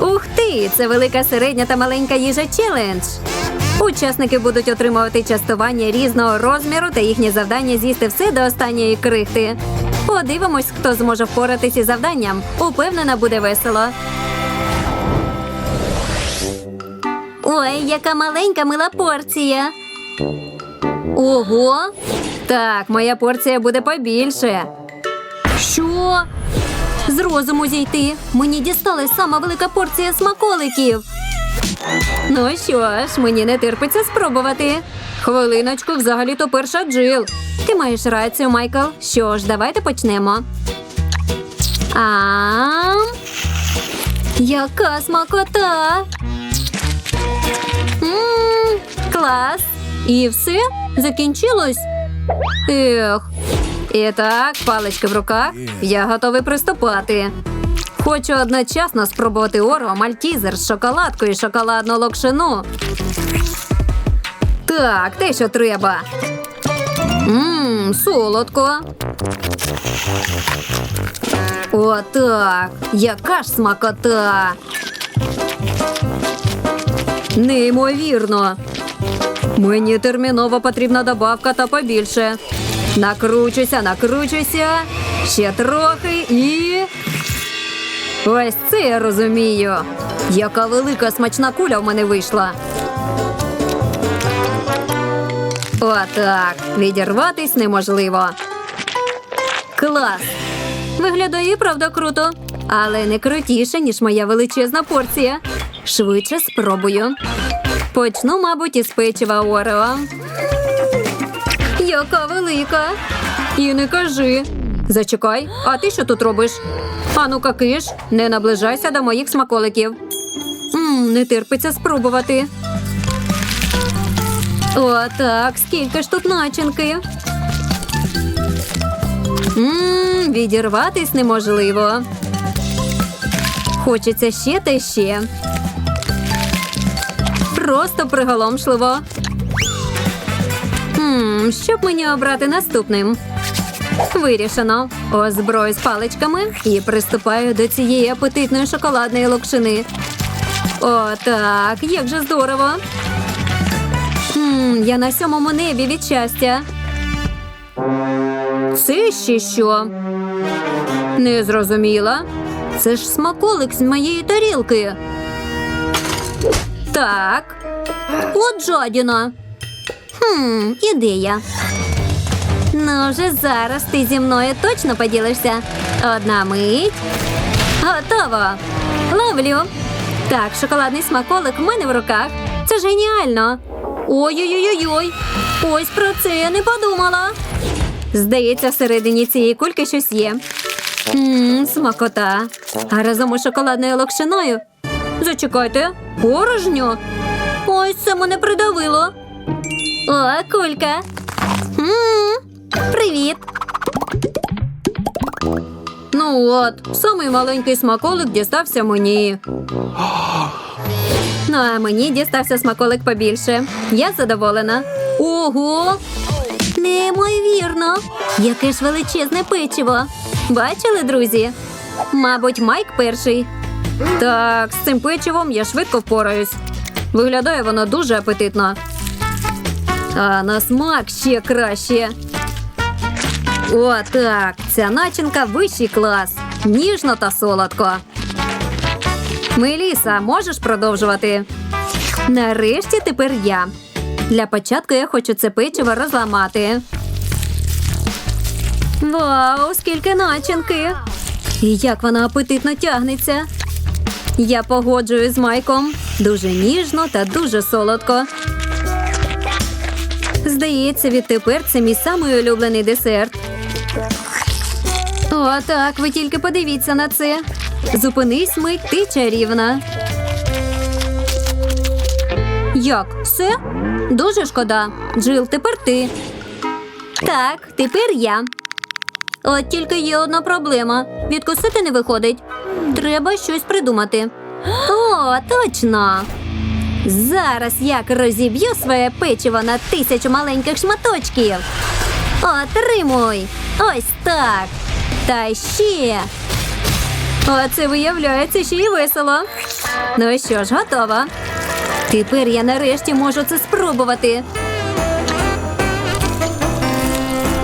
Ух ти! Це велика середня та маленька їжа челендж. Учасники будуть отримувати частування різного розміру та їхнє завдання з'їсти все до останньої крихти. Подивимось, хто зможе впоратись із завданням. Упевнена, буде весело. Ой, яка маленька мила порція. Ого! Так, моя порція буде побільше. Що? З розуму зійти. Мені дісталась сама велика порція смаколиків. Ну що ж, мені не терпиться спробувати. Хвилиночку, взагалі-то перша Джил. Ти маєш рацію, Майкл. Що ж, давайте почнемо. А яка смакота! Мм, клас! І все? Закінчилось? Ех. І так, палички в руках. Я готовий приступати. Хочу одночасно спробувати Орео, мальтізер з шоколадкою і шоколадну локшину. Так, те, що треба. Мм, солодко. Отак. Яка ж смакота. Неймовірно. Мені терміново потрібна добавка та побільше. Накручуся, накручуся. Ще трохи і. Ось це я розумію. Яка велика смачна куля в мене вийшла. Отак. Відірватись неможливо. Клас. Виглядає правда круто, але не крутіше, ніж моя величезна порція. Швидше спробую. Почну, мабуть, із печива Орео. Яка велика. І не кажи. Зачекай, а ти що тут робиш? Ану-ка не наближайся до моїх смаколиків. Мм, не терпиться спробувати. О, так, скільки ж тут начинки. Мм, відірватись неможливо. Хочеться ще та ще. Просто приголомшливо. Хм, що б мені обрати наступним? Вирішено. Озброюсь паличками і приступаю до цієї апетитної шоколадної локшини. О, так, як же здорово. Хм, я на сьомому небі від щастя. Це ще що? Не зрозуміла. Це ж смаколик з моєї тарілки. Так. От жадіна. Хм, ідея. Ну, вже зараз ти зі мною точно поділишся. Одна мить. Готово. Ловлю. Так, шоколадний смаколик в мене в руках. Це ж геніально. Ой-ой-ой-ой. Ось про це я не подумала. Здається, всередині цієї кульки щось є. Ммм, смакота. А разом із шоколадною локшиною. Зачекайте, порожньо. Ось це мене придавило. О, кулька. М, Привіт. Ну от, самий маленький смаколик дістався мені. Ну, а мені дістався смаколик побільше. Я задоволена. Ого! Неймовірно! Яке ж величезне печиво. Бачили, друзі? Мабуть, Майк перший. Так, з цим печивом я швидко впораюсь. Виглядає воно дуже апетитно. А на смак ще краще. О, так. Ця начинка вищий клас. Ніжно та солодко. Меліса, можеш продовжувати? Нарешті тепер я. Для початку я хочу це печиво розламати. Вау, скільки начинки! І як вона апетитно тягнеться. Я погоджуюсь з Майком. Дуже ніжно та дуже солодко. Здається, відтепер це мій самий улюблений десерт. О, так, ви тільки подивіться на це. Зупинись, мить, ти чарівна. Як? Все? Дуже шкода. Джил, тепер ти. Так, тепер я. От тільки є одна проблема. Відкусити не виходить. Треба щось придумати. О, точно. Зараз як розіб'ю своє печиво на тисячу маленьких шматочків. Отримуй! Ось так. Та ще. А це виявляється ще й весело. Ну що ж, готова. Тепер я нарешті можу це спробувати.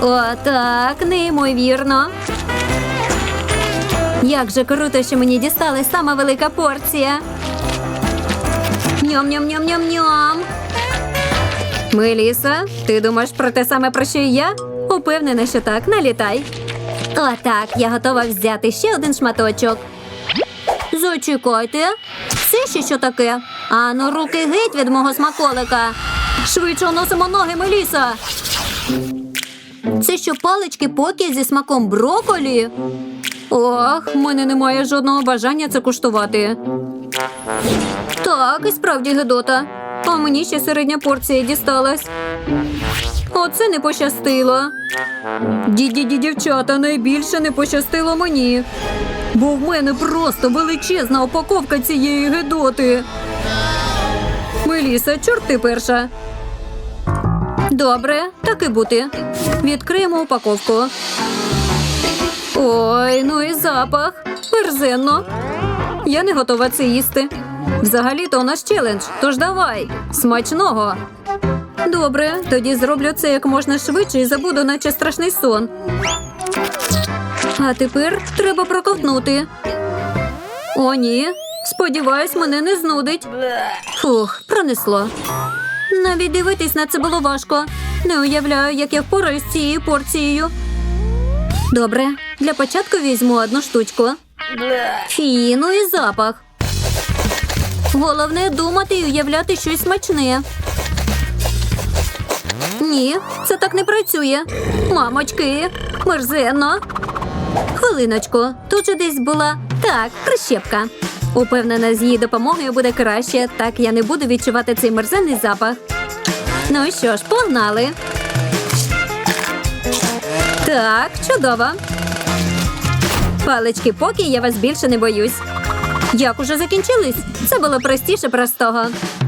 Отак, неймовірно. Як же круто, що мені дісталась сама велика порція. Ням-ням-ням-ням-ням. Меліса, ти думаєш про те саме, про що і я? Упевнена, що так, налітай. Отак, я готова взяти ще один шматочок. Зачекайте. Це ще що таке? Ану, руки геть від мого смаколика. Швидше носимо ноги, Меліса. Це що палички поки зі смаком броколі? Ох, в мене немає жодного бажання це куштувати. Так, і справді Гедота. А мені ще середня порція дісталась. Оце не пощастило. Ді-ді-ді, дівчата, найбільше не пощастило мені. Бо в мене просто величезна упаковка цієї гедоти. Меліса, чорт ти перша. Добре, так і бути. Відкриємо упаковку. Ой, ну і запах. Мерзенно. Я не готова це їсти. Взагалі-то у нас челендж, тож давай. Смачного. Добре, тоді зроблю це як можна швидше і забуду, наче страшний сон. А тепер треба проковтнути. О, ні. Сподіваюсь, мене не знудить. Фух, пронесло. Навіть дивитись на це було важко. Не уявляю, як я впораюсь з цією порцією. Добре, для початку візьму одну штучку. Фі, ну і запах. Головне думати і уявляти щось смачне. Ні, це так не працює. Мамочки, мерзенно. Хвилиночку, тут же десь була так, прищепка. Упевнена, з її допомогою буде краще, так я не буду відчувати цей мерзенний запах. Ну що ж, погнали. Так, чудово. Палички поки я вас більше не боюсь. Як уже закінчились? Це було простіше простого.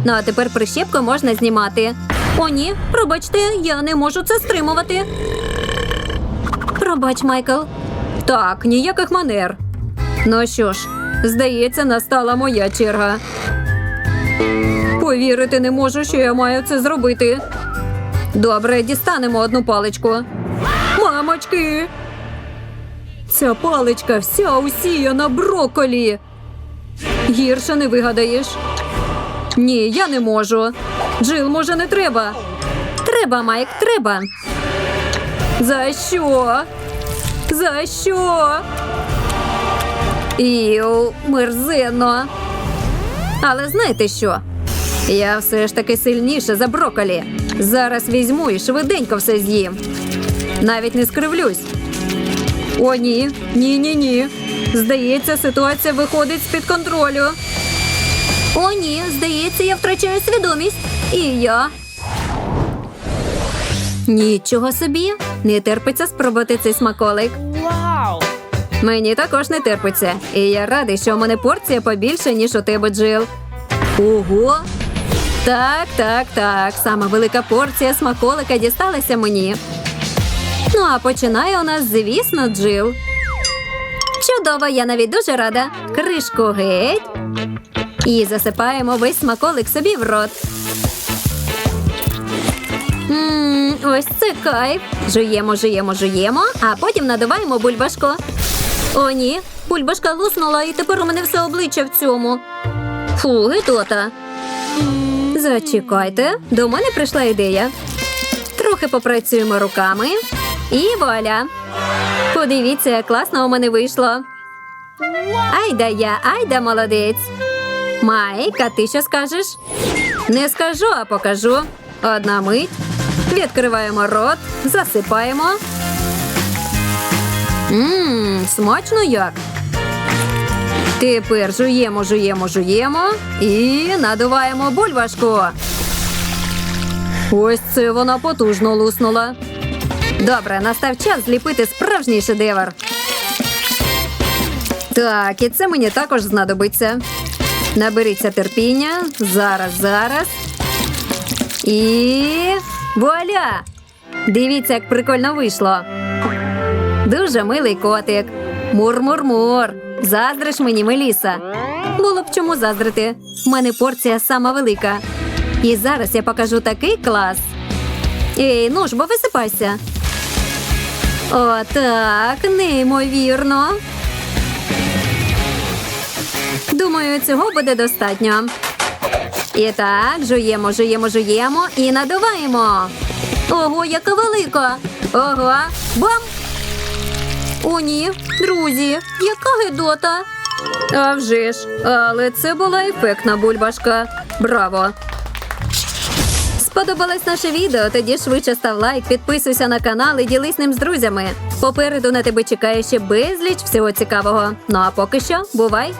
Ну а тепер прищепку можна знімати. О, ні, пробачте, я не можу це стримувати. Пробач, Майкл. Так, ніяких манер. Ну що ж, здається, настала моя черга. Повірити не можу, що я маю це зробити. Добре, дістанемо одну паличку. Мамочки! Ця паличка вся усіяна броколі. Гірше не вигадаєш. Ні, я не можу. Джил, може, не треба. Треба, Майк, треба. За що? За що? Іу, мерзенно. Але знаєте що? Я все ж таки сильніше за броколі. Зараз візьму і швиденько все з'їм. Навіть не скривлюсь. О, ні, ні, ні, ні. Здається, ситуація виходить з-під контролю. О, ні, здається, я втрачаю свідомість. І я. Нічого собі. Не терпиться спробувати цей смаколик. Wow! Мені також не терпиться. І я радий, що у мене порція побільше, ніж у тебе, Джил. Ого! Так, так, так. Сама велика порція смаколика дісталася мені. Ну, а починає у нас, звісно, Джил. Чудово, я навіть дуже рада. Кришку геть. І засипаємо весь смаколик собі в рот. Ммм, ось це кайф. Жуємо, жуємо, жуємо, а потім надуваємо бульбашку. О, ні, бульбашка луснула, і тепер у мене все обличчя в цьому. Фу, гидота. Зачекайте, до мене прийшла ідея. Трохи попрацюємо руками. І вуаля. Подивіться, класно у мене вийшло. Айда я, айда молодець. Майк, а ти що скажеш? Не скажу, а покажу. Одна мить. Відкриваємо рот, засипаємо. Ммм, смачно як. Тепер жуємо, жуємо, жуємо і надуваємо бульбашку. Ось це вона потужно луснула. Добре, настав час зліпити справжній шедевр. Так, і це мені також знадобиться. Наберіться терпіння. Зараз, зараз. І вуаля! Дивіться, як прикольно вийшло. Дуже милий котик. Мур-мур-мур. Заздриш мені, Меліса. Було б чому заздрити. У мене порція сама велика. І зараз я покажу такий клас. Ей, ну ж, бо висипайся. О, так, неймовірно. Думаю, цього буде достатньо. І так, жуємо, жуємо, жуємо і надуваємо. Ого, яка велика! Ого, бам! О, ні, друзі, яка гидота. А вже ж, але це була ефектна бульбашка. Браво! Сподобалось наше відео? Тоді швидше став лайк, підписуйся на канал і ділись ним з друзями. Попереду на тебе чекає ще безліч всього цікавого. Ну а поки що, бувай!